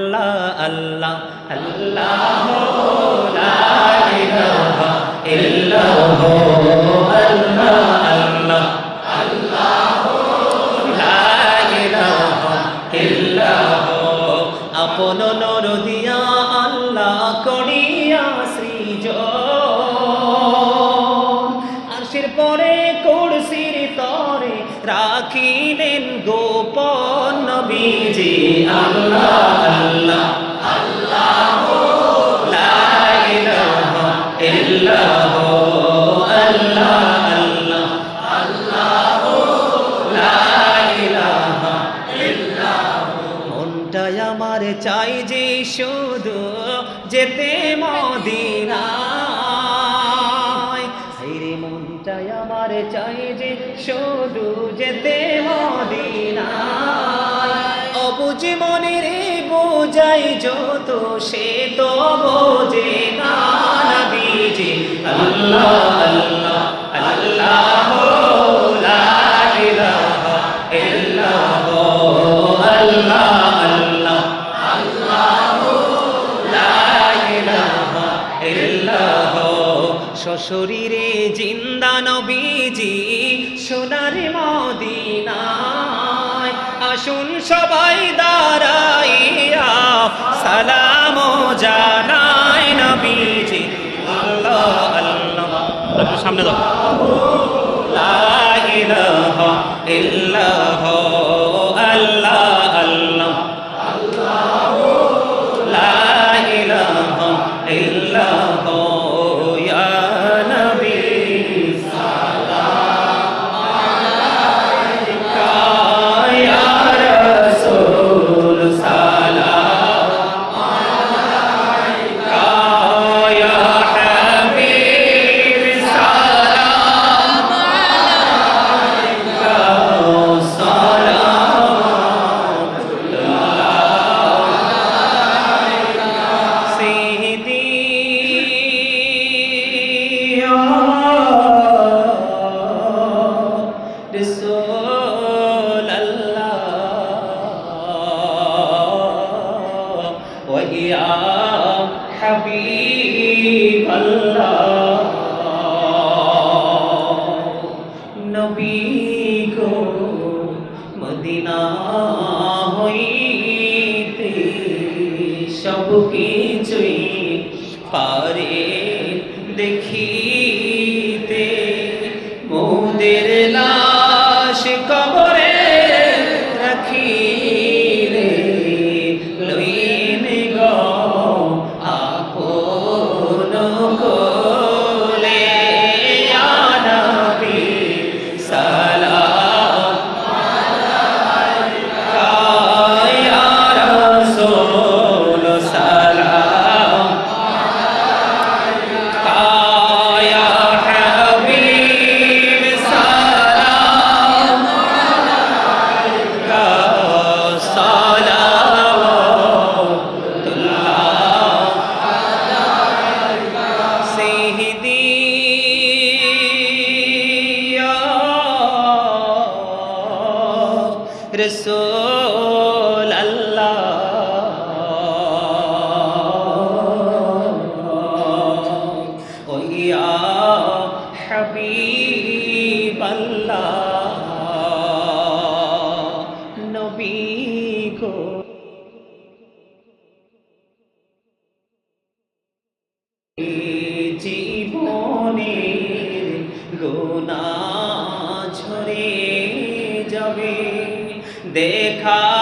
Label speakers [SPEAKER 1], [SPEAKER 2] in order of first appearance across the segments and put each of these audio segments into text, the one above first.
[SPEAKER 1] আল্লাহ আল্লাহ আপন নর দিয়া আল্লাহ করিয়া সৃজ। আশির পরে কুড়সির তরে রাখিলেন গোপন নবীজি। আল্লাহ। আমার চাই যে শুধু যেতে মদিনায়। রে, মনটাই আমার চাই যে শুধু যেতে মদিনায়। অবুজ মনে রে বোঝাই যত, সে তো বোঝে না। الله الله সামনে দাও। জীবনের গোনা ঝরে যাবে। দেখা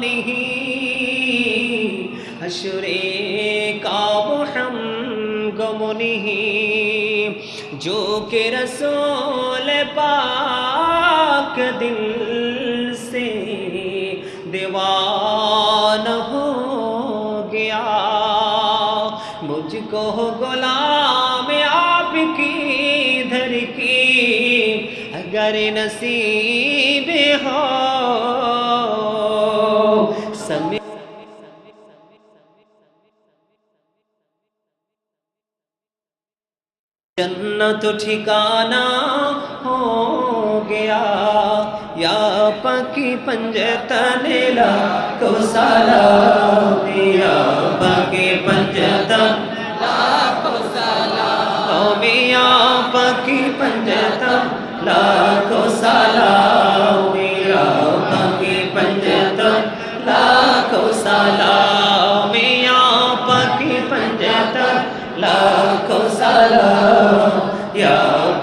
[SPEAKER 1] नहीं का हम जो के रसूल पाक दिल से दीवान हो गया। मुझको गुलाम आपकी धर की अगर नसीब जन्नत ठिकाना हो गया। या पकी पंजतन ला तो साला या पकी पंजतन तो मिया पकी पंजतन ला साला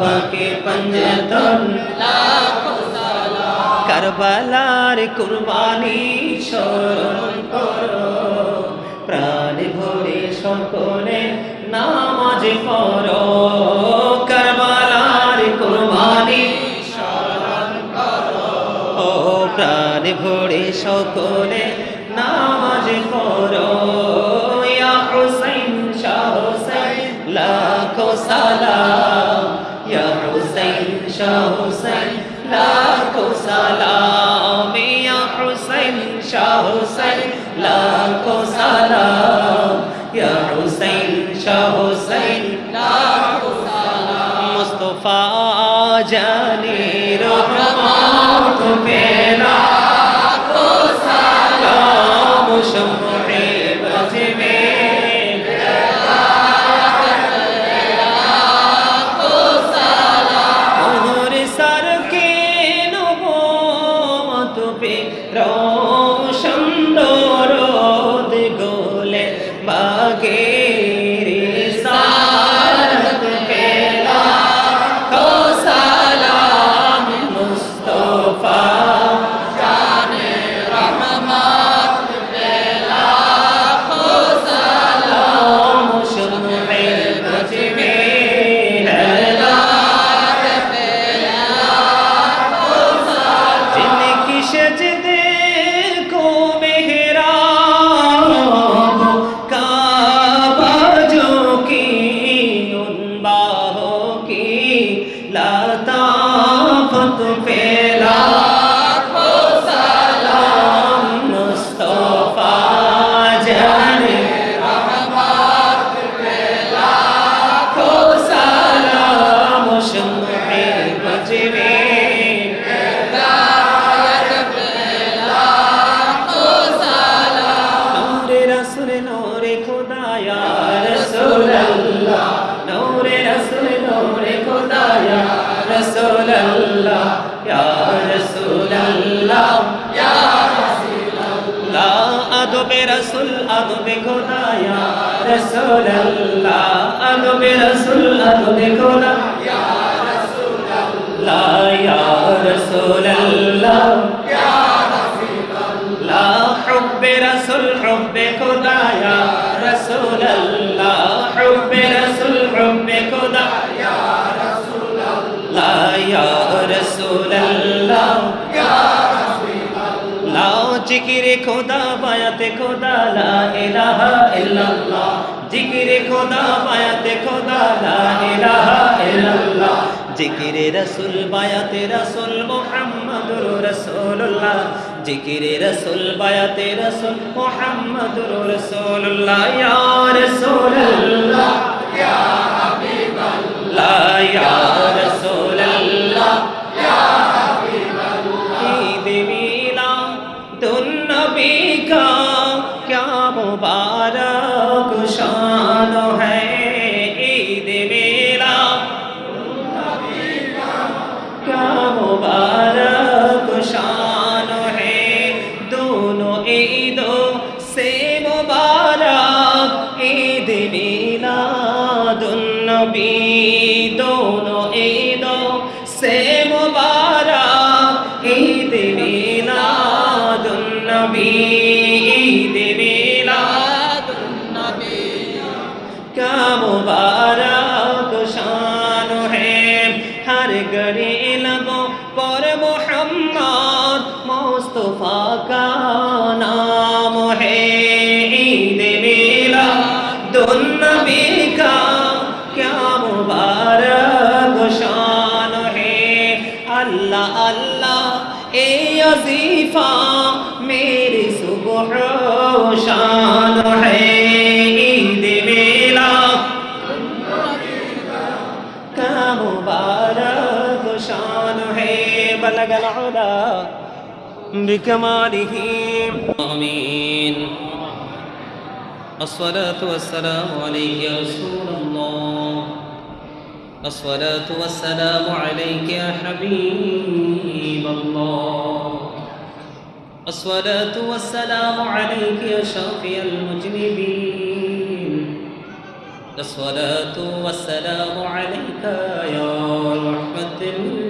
[SPEAKER 1] বাবাকে পঞ্জতন কারবালার কুরবানি স্মরণ করো। প্রাণ ভরে সকলে নামাজ পড়ো। কারবালার কুরবানি ও প্রাণ ভরে সকলে নামাজ পড়ো। ইয়া হুসাইন, শাহ হুসাইন, লাখো সালাম। শাহ হুসাইন লাখো সালাম ইয়া হুসাইন শাহ হুসাইন লাখো সালাম ইয়া হুসাইন শাহ হুসাইন লাখো সালাম মুস্তফা জানি রহমত পেলা সালাম শমে again. لطافت پہ لا আদবে রসুল, আদবে গোনায়া। রসুল আল্লাহ আদবে রসুল, আদবে গোনায়া। রসুল আল্লাহ ইয়া রসুল। আল্লাহ খোদা, বায়াতে খোদা, লা ইলাহা ইল্লাল্লাহ। জিকির খোদা, বায়াতে খোদা, লা ইলাহা ইল্লাল্লাহ। জিকিরে রসুল, বায়াতে রসুল মুহাম্মাদুর রাসূলুল্লাহ। জিকিরে রসুল, বায়াতে রসুল মুহাম্মাদুর রাসূলুল্লাহ। ইয়া ইয়া হাবিবাল্লাহ। ইয়া রাসূলুল্লাহ। So sofaka بكماله. آمين. الصلاة والسلام عليك يا رسول الله. الصلاة والسلام عليك يا حبيب الله. الصلاة والسلام عليك يا شافي المجنبين. الصلاة والسلام عليك يا رحمة للعالمين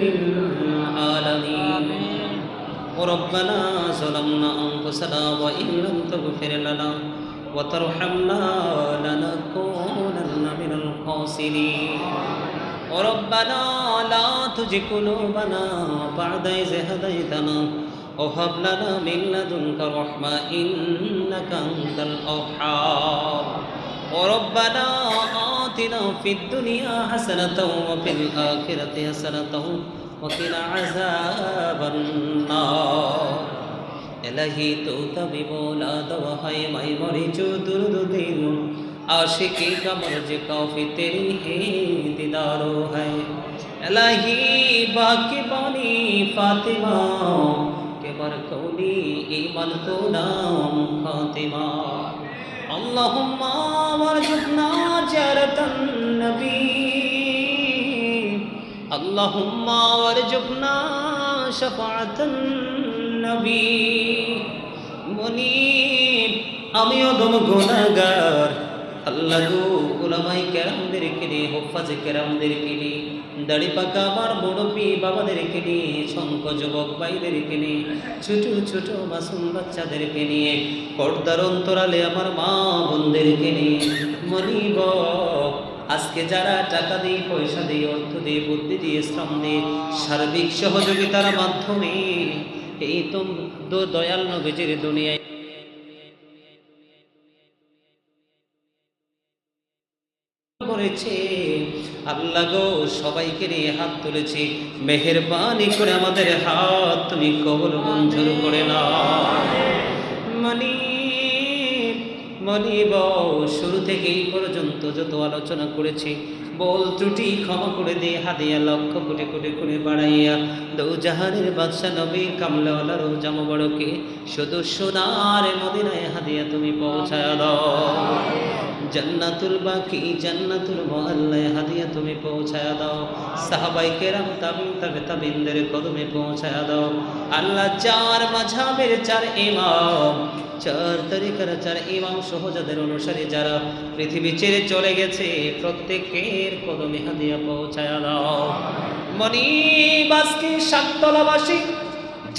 [SPEAKER 1] وربنا ظلمنا أنفسنا وإن لم تغفر لنا وترحمنا لنكونن من الخاسرين وربنا لا تزغ قلوبنا بعد إذ هديتنا وهب لنا من لدنك رحمة إنك أنت الوهاب وربنا آتنا في الدنيا حسنة وفي الآخرة حسنة وقنا عذاب النار إلهي تو تبي مولا دوهاي ماي مري جو درد دين عاشقی کا مرج کافی تیری ہی دیدارو ہے الہی باقی بانی فاطمہ کے برکونی ایمان تو نام فاطمہ اللہم آمر جبنا جارت النبی اللهم وارزقنا شفاعة النبي মনিব আমিও দম গুনাহগার আল্লাহ গো উলামাই কেরামদেরকে নিয়ে হোফাজে কেরামদেরকে নিয়ে দাড়ি পাকা আমার মুরব্বী বাবাদেরকে নিয়ে শঙ্খ যুবক ভাইদেরকে নিয়ে ছোট ছোট মাসুম বাচ্চাদেরকে নিয়ে পর্দার অন্তরালে আমার মা বোনদেরকে নিয়ে মনিব আজকে যারা টাকা দিয়ে পয়সা দিয়ে অর্থ দিয়ে বুদ্ধি দিয়ে শ্রম দিয়ে সার্বিক সহযোগিতার মাধ্যমে এই তো দয়াল নবীজির দুনিয়ায় গো, সবাইকে নিয়ে হাত মেহেরবানি করে আমাদের হাত তুমি কবর মঞ্জুর করে না মনি মনিব শুরু থেকে এই পর্যন্ত যত আলোচনা করেছি, বল ত্রুটি ক্ষমা করে দিয়ে হাদিয়া লক্ষ কোটি কোটি করে বাড়াইয়া দৌ জাহানের বাদশা নবী কামলাওয়ালা রোজা মোবারকে শুধু সোনার মদিনায় হাদিয়া তুমি পৌঁছায় জান্নাতুল বাকি, জান্নাতুল মহল্লায় হাদিয়া তুমি পৌঁছায় দাও। সাহাবাই কেরাম তাবিন তবে তাবিনদের কদমে পৌঁছায় দাও। আল্লাহ চার মাঝাবের চার ইমাম চার তরিকার চার ইমাম সহ যাদের অনুসারী যারা পৃথিবী ছেড়ে চলে গেছে, প্রত্যেকের কদমে হাদিয়া পৌঁছায় দাও। মণিবাসকে সাততলাবাসী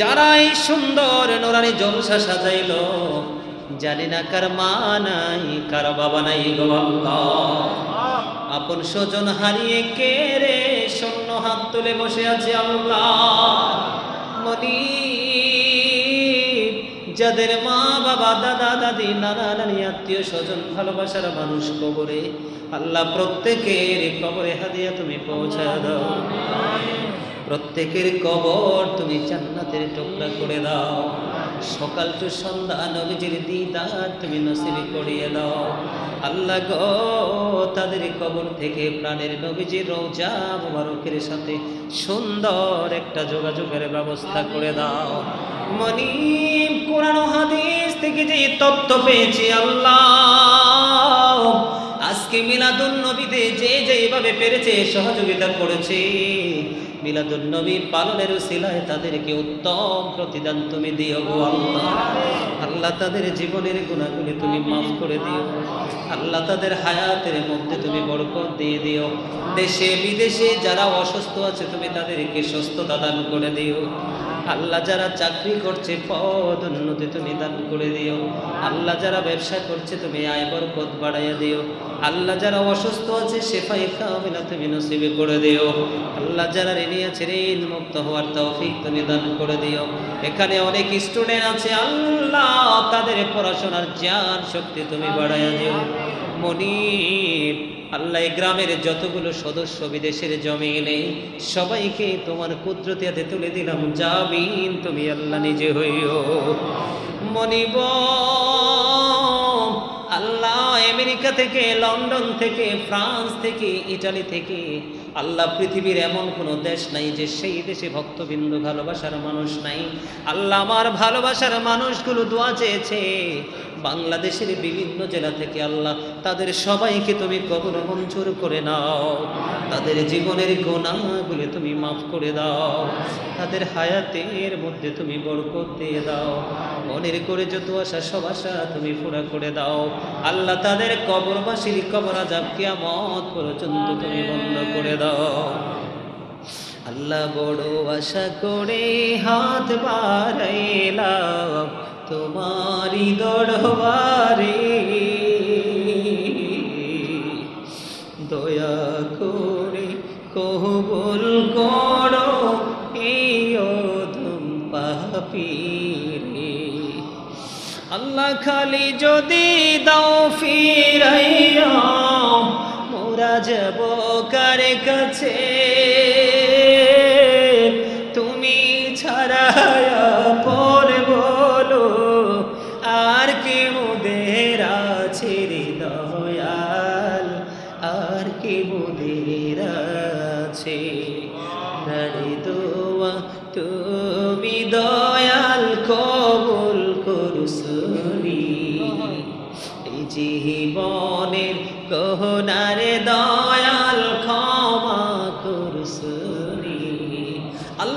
[SPEAKER 1] যারা এই সুন্দর নোরানি জলসা সাজাইলো, জানি না কার মা নাই, কার বাবা নাই গো আপন স্বজন হারিয়ে কে রে শূন্য হাত তুলে বসে আছে আল্লাহ। মনি যাদের মা বাবা দাদা দাদি নানা নানি আত্মীয় স্বজন ভালোবাসার মানুষ কবরে আল্লাহ প্রত্যেকের কবরে হাদিয়া তুমি পৌঁছা দাও। প্রত্যেকের কবর তুমি জান্নাতের টুকরা করে দাও। সকাল টু সন্ধ্যা নবীজির দিদার তুমি নসিব করিয়ে দাও। আল্লাহ গো, তাদের কবর থেকে প্রাণের নবীজির রোজা মুবারকের সাথে সুন্দর একটা যোগাযোগের ব্যবস্থা করে দাও। মনি কোরআন হাদিস থেকে যে তত্ত্ব পেয়েছি আল্লাহ। আজকে মিলাদুন নবীতে যে যেভাবে পেরেছে, সহযোগিতা করেছে। মিলাদুন নবী পালনের উসিলায় তাদেরকে উত্তম প্রতিদান তুমি দিও গো আল্লাহ। আল্লাহ তাদের জীবনের গুণাগুলি তুমি মাফ করে দিও। আল্লাহ তাদের হায়াতের মধ্যে তুমি বরকত দিয়ে দিও। দেশে বিদেশে যারা অসুস্থ আছে, তুমি তাদেরকে সুস্থতা দান করে দিও। আল্লাহ যারা চাকরি করছে, পদ উন্নতি তুমি দান করে দিও। আল্লাহ যারা ব্যবসা করছে, তুমি আয় বরকত বাড়াইয়া দিও। আল্লাহ যারা অসুস্থ আছে শেফাই কামিলা তুমি নসিবে করে দিও। আল্লাহ যারা ঋণী আছে ঋণ মুক্ত হওয়ার তৌফিক তুমি দান করে দিও। এখানে অনেক স্টুডেন্ট আছে, আল্লাহ তাদের পড়াশোনার জ্ঞান শক্তি তুমি বাড়াইয়া দিও। মনির আল্লাহ গ্রামের যতগুলো সদস্য বিদেশের জমে এলে সবাইকে তোমার কুদরতিয়াতে তুলে দিলাম। জামিন তুমি আল্লাহ নিজে হইও। মনিব, আল্লাহ আমেরিকা থেকে, লন্ডন থেকে, ফ্রান্স থেকে, ইটালি থেকে, আল্লাহ পৃথিবীর এমন কোনো দেশ নাই যে সেই দেশে ভক্তবিন্দু, ভালোবাসার মানুষ নাই। আল্লাহ আমার ভালোবাসার মানুষগুলো দোয়া চেয়েছে। বাংলাদেশের বিভিন্ন জেলা থেকে আল্লাহ, তাদের সবাইকে তুমি কবর মঞ্জুর করে নাও। তাদের জীবনের গোনাগুলি তুমি মাফ করে দাও। তাদের হায়াতের মধ্যে তুমি বরকত দিয়ে দাও। মনের করে যত আশা, সব আশা তুমি পুরা করে দাও। আল্লাহ তাদের কবরবাসীর কবর আজাব কিয়ামত পর্যন্ত তুমি বন্ধ করে দাও। আল্লাহ বড় আশা করে হাত বাড়াইলাম তোমারি দরবারে। দয়া করে কবুল করো এই অধম আল্লাহ খালি যদি কার কাছে? তুমি ছাড়া দয়া